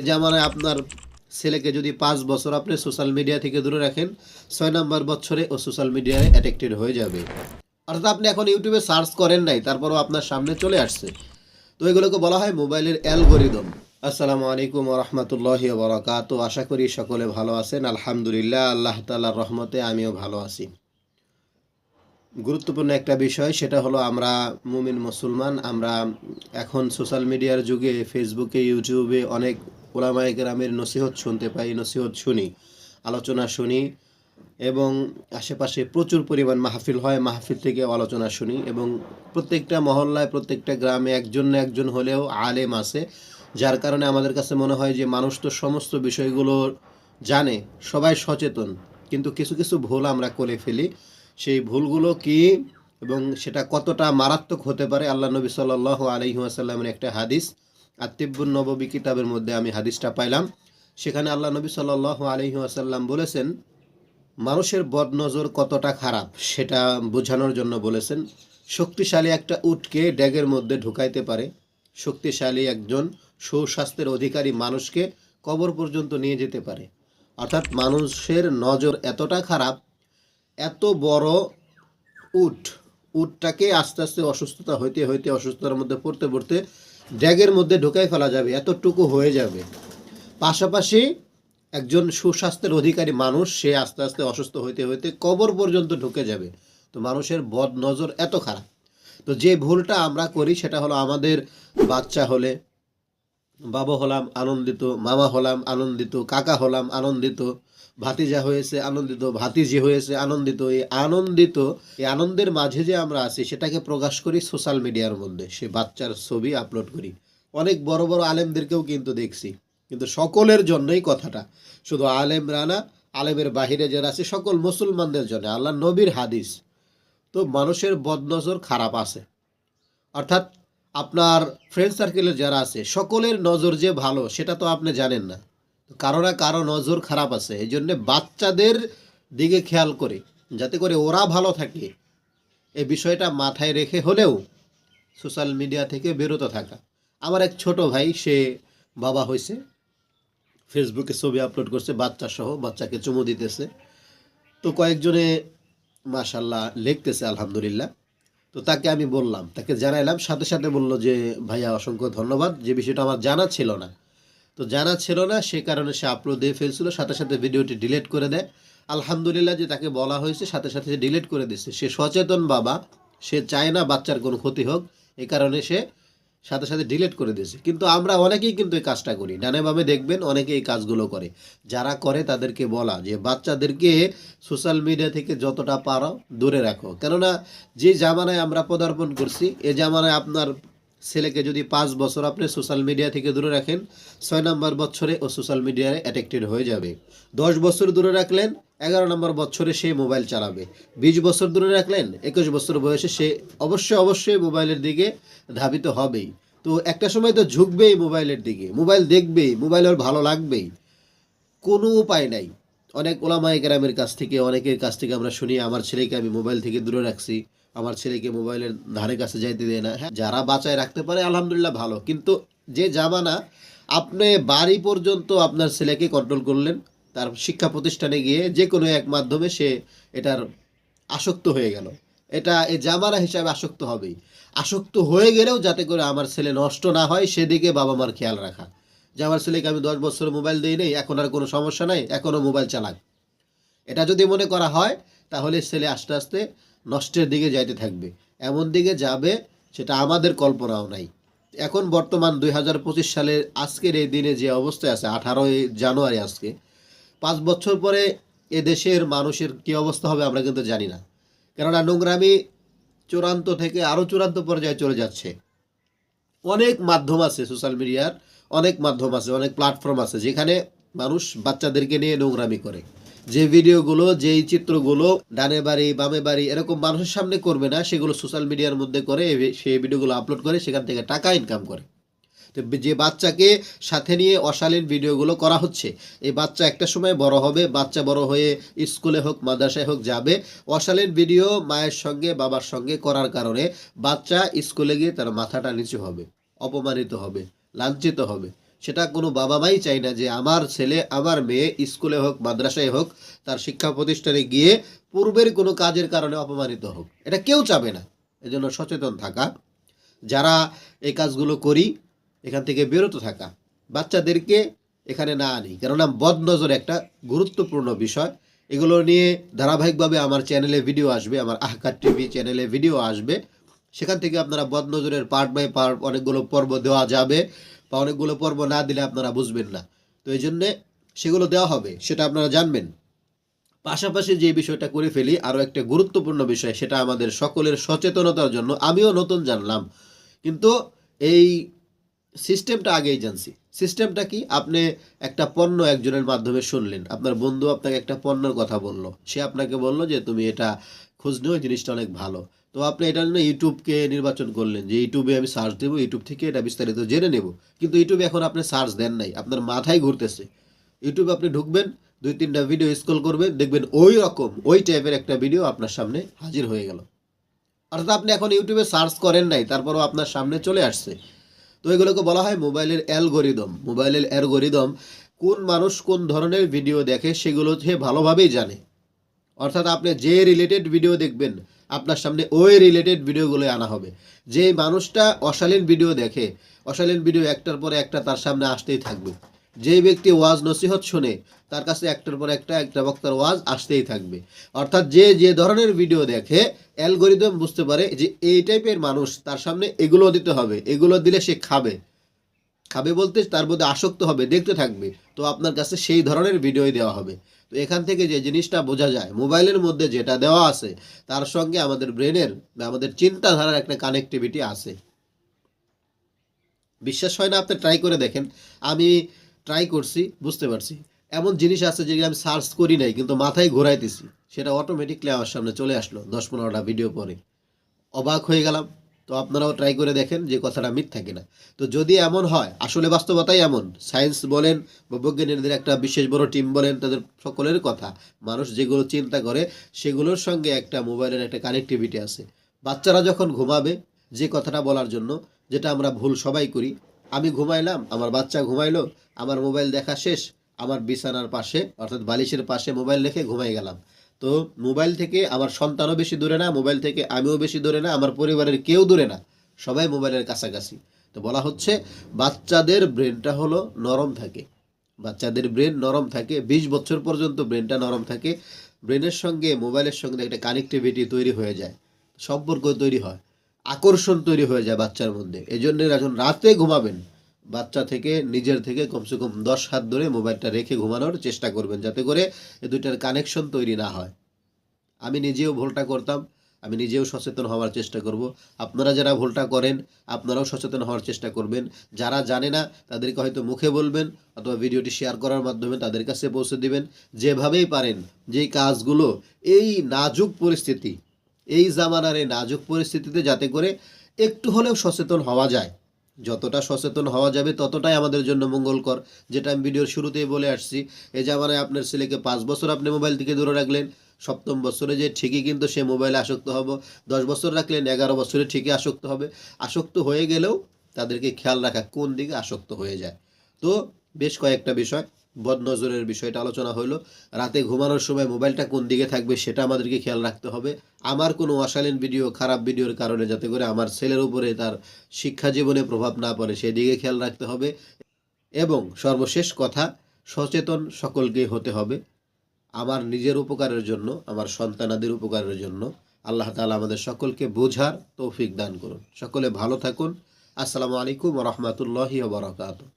এ জামানায় আপনার ছেলেকে যদি পাঁচ বছর আপনি সোশ্যাল মিডিয়া থেকে দূরে রাখেন, ছয় নম্বর বছরে ও সোশ্যাল মিডিয়ায় অ্যাডিক্টেড হয়ে যাবে। অর্থাৎ আপনি এখন ইউটিউবে সার্চ করেন নাই, তারপরও আপনার সামনে চলে আসছে। তো এগুলোকে বলা হয় মোবাইলের অ্যালগোরিদম। আসসালামু আলাইকুম রহমতুল্লাহ বরাকাত আশা করি সকলে ভালো আছেন। আলহামদুলিল্লাহ, আল্লাহ তাল্লাহর রহমতে আমিও ভালো আছি। গুরুত্বপূর্ণ একটা বিষয়, সেটা হলো আমরা মুমিন মুসলমান, আমরা এখন সোশ্যাল মিডিয়ার যুগে ফেসবুকে ইউটিউবে অনেক ওলামায়ে গ্রামের নসিহত শুনতে পাই, নসিহত শুনি, আলোচনা শুনি এবং আশেপাশে প্রচুর পরিমাণ মাহফিল হয়। মাহফিল থেকে আলোচনা শুনি এবং প্রত্যেকটা মহল্লায়, প্রত্যেকটা গ্রামে একজন না একজন হলেও আলেম আছে, যার কারণে আমাদের কাছে মনে হয় যে মানুষ তো সমস্ত বিষয়গুলো জানে, সবাই সচেতন। কিন্তু কিছু কিছু ভুল আমরা করে ফেলি। সেই ভুলগুলো কি এবং সেটা কতটা মারাত্মক হতে পারে? আল্লাহ নবী সাল্লাহ আলহিহাসাল্লামের একটা হাদিস। আত্মিবুল নববী কিতাবের মধ্যে আমি হাদিসটা পাইলাম। সেখানে আল্লাহ নবী সাল্লাহ আলহিহাসাল্লাম বলেছেন, মানুষের বদনজর কতটা খারাপ সেটা বোঝানোর জন্য বলেছেন, শক্তিশালী একটা উটকে ড্যাগের মধ্যে ঢুকাইতে পারে। শক্তিশালী একজন সুস্বাস্থ্যের অধিকারী মানুষকে কবর পর্যন্ত নিয়ে যেতে পারে। অর্থাৎ মানুষের নজর এতটা খারাপ, এত বড় উট, উটটাকে আস্তে আস্তে অসুস্থতা হইতে হইতে অসুস্থতার মধ্যে পড়তে পড়তে ড্যাগের মধ্যে ঢুকাই ফেলা যাবে, এতটুকু হয়ে যাবে। পাশাপাশি একজন সুস্বাস্থ্যের অধিকারী মানুষ, সে আস্তে আস্তে অসুস্থ হইতে হইতে কবর পর্যন্ত ঢুকে যাবে। তো মানুষের বদ নজর এত খারাপ। তো যে ভুলটা আমরা করি, সেটা হলো আমাদের বাচ্চা হলে বাবা হলাম আনন্দিত, মামা হলাম আনন্দিত, কাকা হলাম আনন্দিত ভাতিজা হয়েছে, আনন্দিত, ভাতিজি হয়েছে, আনন্দিত। এই আনন্দিত, এই আনন্দের মাঝে যে আমরা আছি, সেটাকে প্রকাশ করি সোশ্যাল মিডিয়ার মধ্যে। সে বাচ্চার ছবি আপলোড করি। অনেক বড় বড় আলেমদেরকেও কিন্তু দেখছি। কিন্তু সকলের জন্যই কথাটা। শুধু আলেম রানা আলেমের বাহিরে যারা আছে, সকল মুসলমানদের জন্য। আল্লাহ নবীর হাদিস। তো মানুষের বদনজর খারাপ আছে। অর্থাৎ আপনার ফ্রেন্ড সার্কেলে যারা আছে, সকলের নজর যে ভালো, সেটা তো আপনি জানেন না। কারও না কারও নজর খারাপ আছে, এই জন্যে বাচ্চাদের দিকে খেয়াল করে, যাতে করে ওরা ভালো থাকে। এই বিষয়টা মাথায় রেখে হলেও সোশ্যাল মিডিয়া থেকে বেরোতে থাকা। আমার এক ছোট ভাই, সে বাবা হয়েছে। ফেসবুকে ছবি আপলোড করছে বাচ্চা সহ বাচ্চাকে চুমু দিতেছে। তো কয়েকজনে মাশাল্লাহ লিখতেছে, আলহামদুলিল্লাহ। তো তাকে আমি বললাম, তাকে জানাইলাম, সাথে সাথে বলল যে, ভাইয়া, অসংখ্য ধন্যবাদ। যে বিষয়টা আমার জানা ছিল না তো জানা ছিল না, সে কারণে সে আপলোড দিয়ে ফেলছিল, সাথে সাথে ভিডিওটি ডিলিট করে দেয়। আলহামদুলিল্লাহ যে তাকে বলা হয়েছে, সাথে সাথে সে ডিলিট করে দিচ্ছে সে সচেতন বাবা, সে চায় না বাচ্চার কোনো ক্ষতি হোক, এ কারণে সে সাথে সাথে ডিলিট করে দিয়েছে। কিন্তু আমরা অনেকেই কিন্তু এই কাজটা করি ডানে বামে দেখবেন অনেকে এই কাজগুলো করে। যারা করে তাদেরকে বলা যে, বাচ্চাদেরকে সোশ্যাল মিডিয়া থেকে যতটা পারো দূরে রাখো। কেননা যে জামানায় আমরা পদার্পণ করছি, এ জামানায় আপনার ছেলেকে যদি পাঁচ বছর আপনি সোশ্যাল মিডিয়া থেকে দূরে রাখেন, ছয় নম্বর বছরে ও সোশ্যাল মিডিয়ায় অ্যাডিক্টেড হয়ে যাবে। দশ বছর দূরে রাখলেন, এগারো নম্বর বছরে সে মোবাইল চালাবে। বিশ বছর দূরে রাখলেন, একুশ বছর বয়সে সে অবশ্যই অবশ্যই মোবাইলের দিকে ধাবিত হবেই। তো একটা সময় তো ঝুঁকবেই মোবাইলের দিকে। মোবাইল দেখবেই, মোবাইল ওর ভালো লাগবেই। কোনো উপায় নাই। অনেক ওলামাই গ্রামের কাছ থেকে, অনেকের কাছ থেকে আমরা শুনি, আমার ছেলেকে আমি মোবাইল থেকে দূরে রাখছি। আমার ছেলেকে মোবাইলের ধারে কাছে যাইতে দেয় না। হ্যাঁ যারা বাঁচায় রাখতে পারে, আলহামদুলিল্লাহ ভালো। কিন্তু যে জামানা আপনি বাড়ি পর্যন্ত আপনার ছেলেকে কন্ট্রোল করলেন, তার শিক্ষা প্রতিষ্ঠানে গিয়ে যে কোনো এক মাধ্যমে সে এটার আসক্ত হয়ে গেল। এটা এ জামানা হিসাবে আসক্ত হবেই। আসক্ত হয়ে গেলেও যাতে করে আমার ছেলে নষ্ট না হয়, সেদিকে বাবা মার খেয়াল রাখা। যে আমার ছেলেকে আমি দশ বছর মোবাইল দিই নেই, এখন আর কোনো সমস্যা নাই এখনও মোবাইল চালাক এটা যদি মনে করা হয় তাহলে ছেলে আস্তে আস্তে নষ্টের দিকে যাইতে থাকবে। এমন দিকে যাবে সেটা আমাদের কল্পনাও নাই। এখন বর্তমান দুই হাজার পঁচিশ সালের আজকের এই দিনে যে অবস্থায় আছে, আঠারোই জানুয়ারি আজকে, পাঁচ বছর পরে এ দেশের মানুষের কী অবস্থা হবে আমরা কিন্তু জানি না। কেননা নোংরামি চূড়ান্ত থেকে আরও চূড়ান্ত পর্যায়ে চলে যাচ্ছে। অনেক মাধ্যম আছে সোশ্যাল মিডিয়ার, অনেক মাধ্যম আছে, অনেক প্ল্যাটফর্ম আছে যেখানে মানুষ বাচ্চাদেরকে নিয়ে নোংরামি করে। যে ভিডিওগুলো, যেই চিত্রগুলো ডানে বাড়ি, বামে বাড়ি এরকম মানুষের সামনে করবে না, সেগুলো সোশ্যাল মিডিয়ার মধ্যে করে সেই ভিডিওগুলো আপলোড করে সেখান থেকে টাকা ইনকাম করে। তো যে বাচ্চাকে সাথে নিয়ে অশালীন ভিডিওগুলো করা হচ্ছে, এই বাচ্চা একটা সময় বড় হবে, বাচ্চা বড় হয়ে স্কুলে হোক, মাদ্রাসায় হোক যাবে, অশালীন ভিডিও মায়ের সঙ্গে, বাবার সঙ্গে করার কারণে বাচ্চা স্কুলে গিয়ে তার মাথাটা নিচু হবে, অপমানিত হবে, লাঞ্ছিত হবে। সেটা কোনো বাবা মাই চাই না যে আমার ছেলে, আমার মেয়ে স্কুলে হোক, মাদ্রাসায় হোক, তার শিক্ষা প্রতিষ্ঠানে গিয়ে পূর্বের কোনো কাজের কারণে অপমানিত হোক। এটা কেউ চাবে না। এজন্য সচেতন থাকা। যারা এই কাজগুলো করি, এখান থেকে বিরত থাকা। বাচ্চাদেরকে এখানে না আনি। কেননা বদনজর একটা গুরুত্বপূর্ণ বিষয়। এগুলো নিয়ে ধারাবাহিকভাবে আমার চ্যানেলে ভিডিও আসবে, আমার আহকার টিভি চ্যানেলে ভিডিও আসবে। সেখান থেকে আপনারা বদনজরের পার্ট বাই পার্ট অনেকগুলো পর্ব দেওয়া যাবে। বা অনেকগুলো পর্ব না দিলে আপনারা বুঝবেন না। তো এই জন্যে সেগুলো দেওয়া হবে, সেটা আপনারা জানবেন। পাশাপাশি যে বিষয়টা করে ফেলি, আরও একটা গুরুত্বপূর্ণ বিষয়, সেটা আমাদের সকলের সচেতনতার জন্য। আমিও নতুন জানলাম। কিন্তু এই সিস্টেমটা আগেই জানছি। সিস্টেমটা কি? আপনি একটা পণ্য একজনের মাধ্যমে শুনলেন। আপনার বন্ধু আপনাকে একটা পণ্যের কথা বলল। সে আপনাকে বলল যে, তুমি এটা খোঁজ নিও জিনিসটা অনেক ভালো। তো আপনি এটার জন্য ইউটিউবকে নির্বাচন করলেন যে ইউটিউবে আমি সার্চ দেবো, ইউটিউব থেকে এটা বিস্তারিত জেনে নেব। কিন্তু ইউটিউবে এখন আপনি সার্চ দেন নাই, আপনার মাথায় ঘুরতেছে। ইউটিউবে আপনি ঢুকবেন, দুই তিনটা ভিডিও স্ক্রল করবেন, দেখবেন ওই রকম, ওই টাইপের একটা ভিডিও আপনার সামনে হাজির হয়ে গেল। অর্থাৎ আপনি এখন ইউটিউবে সার্চ করেন নাই, তারপরও আপনার সামনে চলে আসছে। তো এগুলোকে বলা হয় মোবাইলের অ্যালগোরিদম। মোবাইলের অ্যালগোরিদম কোন মানুষ কোন ধরনের ভিডিও দেখে সেগুলো সে ভালোভাবেই জানে। অর্থাৎ আপনি যে রিলেটেড ভিডিও দেখবেন আপনার সামনে ওই রিলেটেড ভিডিওগুলো আনা হবে। যে মানুষটা অশালীন ভিডিও দেখে, অশালীন ভিডিও একটার পরে একটা তার সামনে আসতেই থাকবে। যে ব্যক্তি ওয়াজ নসিহত শুনে, তার কাছে একটার পর একটা একটা বক্তার ওয়াজ আসতেই থাকবে। অর্থাৎ যে যে ধরনের ভিডিও দেখে অ্যালগোরিদম বুঝতে পারে যে এই টাইপের মানুষ তার সামনে এগুলো দিতে হবে, এগুলো দিলে সে খাবে। খাবে বলতে তার মধ্যে আসক্ত হবে, দেখতে থাকবে। তো আপনার কাছে সেই ধরনের ভিডিওই দেওয়া হবে। তো এখান থেকে যে জিনিসটা বোঝা যায়, মোবাইলের মধ্যে যেটা দেওয়া আছে, তার সঙ্গে আমাদের ব্রেনের বা আমাদের চিন্তাধারার একটা কানেক্টিভিটি আছে। বিশ্বাস হয় না? আপনি ট্রাই করে দেখেন। আমি ট্রাই করছি, বুঝতে পারছি। এমন জিনিস আছে যেগুলো আমি সার্চ করি নাই, কিন্তু মাথায় ঘোরাইতেছি। সেটা অটোমেটিকলি আমার সামনে চলে আসলো দশ পনেরোটা ভিডিও পরে। অবাক হয়ে গেলাম। তো আপনারাও ট্রাই করে দেখেন যে কথাটা মিথ্যা কিনা। তো যদি এমন হয়, আসলে বাস্তবতাই এমন। সায়েন্স বলেন বা বৈজ্ঞানিকদের একটা বিশেষ বড় টিম বলেন, তাদের সকলের কথা। মানুষ যেগুলো চিন্তা করে, সেগুলোর সঙ্গে একটা মোবাইলের একটা কানেক্টিভিটি আছে। বাচ্চারা যখন ঘুমাবে, যে কথাটা বলার জন্য, যেটা আমরা ভুল সবাই করি, আমি ঘুমাইলাম, আমার বাচ্চা ঘুমাইলো, আমার মোবাইল দেখা শেষ, আমার বিছানার পাশে, অর্থাৎ বালিশের পাশে মোবাইল রেখে ঘুমাই গেলাম। তো মোবাইল থেকে আমার সন্তানও বেশি দূরে না, মোবাইল থেকে আমিও বেশি দূরে না, আমার পরিবারের কেউ দূরে না, সবাই মোবাইলের কাছাকাছি। তো বলা হচ্ছে বাচ্চাদের ব্রেনটা হলো নরম থাকে। বাচ্চাদের ব্রেন নরম থাকে, বিশ বছর পর্যন্ত ব্রেনটা নরম থাকে, ব্রেনের সঙ্গে, মোবাইলের সঙ্গে একটা কানেক্টিভিটি তৈরি হয়ে যায়, সম্পর্ক তৈরি হয়, আকর্ষণ তৈরি হয়ে যায় বাচ্চার মধ্যে। এই জন্য যখন রাতে ঘুমাবেন। বাচ্চা থেকে নিজের থেকে কমসে কম দশ হাত ধরে মোবাইলটা রেখে ঘুমানোর চেষ্টা করবেন যাতে করে এ দুইটার কানেকশন তৈরি না হয়। আমি নিজেও ভুলটা করতাম, আমি নিজেও সচেতন হওয়ার চেষ্টা করব। আপনারা যারা ভুলটা করেন, আপনারাও সচেতন হওয়ার চেষ্টা করবেন। যারা জানে না, তাদেরকে হয়তো মুখে বলবেন অথবা ভিডিওটি শেয়ার করার মাধ্যমে তাদের কাছে পৌঁছে দিবেন। যেভাবেই পারেন, যেই কাজগুলো এই নাজুক পরিস্থিতি, এই জামানার এই নাজুক পরিস্থিতিতে যাতে করে একটু হলেও সচেতন হওয়া যায়। যতটা সচেতন হওয়া যাবে, ততটাই আমাদের জন্য মঙ্গলকর। যেটা আমি ভিডিওর শুরুতেই বলে আসছি, এই জামানায় আপনার ছেলেকে পাঁচ বছর আপনি মোবাইল থেকে দূরে রাখলেন, সপ্তম বছরে যে ঠিকই কিন্তু সে মোবাইলে আসক্ত হব, দশ বছর রাখলেন, এগারো বছরে ঠিকই আসক্ত হবে। আসক্ত হয়ে গেলেও তাদেরকে খেয়াল রাখা কোন দিকে আসক্ত হয়ে যায়। তো বেশ কয়েকটা বিষয় বদনজরের বিষয়টা আলোচনা হলো। রাতে ঘুমানোর সময় মোবাইলটা কোন দিকে থাকবে সেটা আমাদেরকে খেয়াল রাখতে হবে। আমার কোনো অশালীন ভিডিও, খারাপ ভিডিওর কারণে যাতে করে আমার ছেলের উপরে তার শিক্ষা জীবনে প্রভাব না পড়ে সেদিকে খেয়াল রাখতে হবে। এবং সর্বশেষ কথা, সচেতন সকলকে হতে হবে। আমার নিজের উপকারের জন্য, আমার সন্তানাদের উপকারের জন্য। আল্লাহ তাআলা আমাদের সকলকে বোঝার তৌফিক দান করুন। সকলে ভালো থাকুন। আসসালামু আলাইকুম রহমতুল্লাহি বারকাত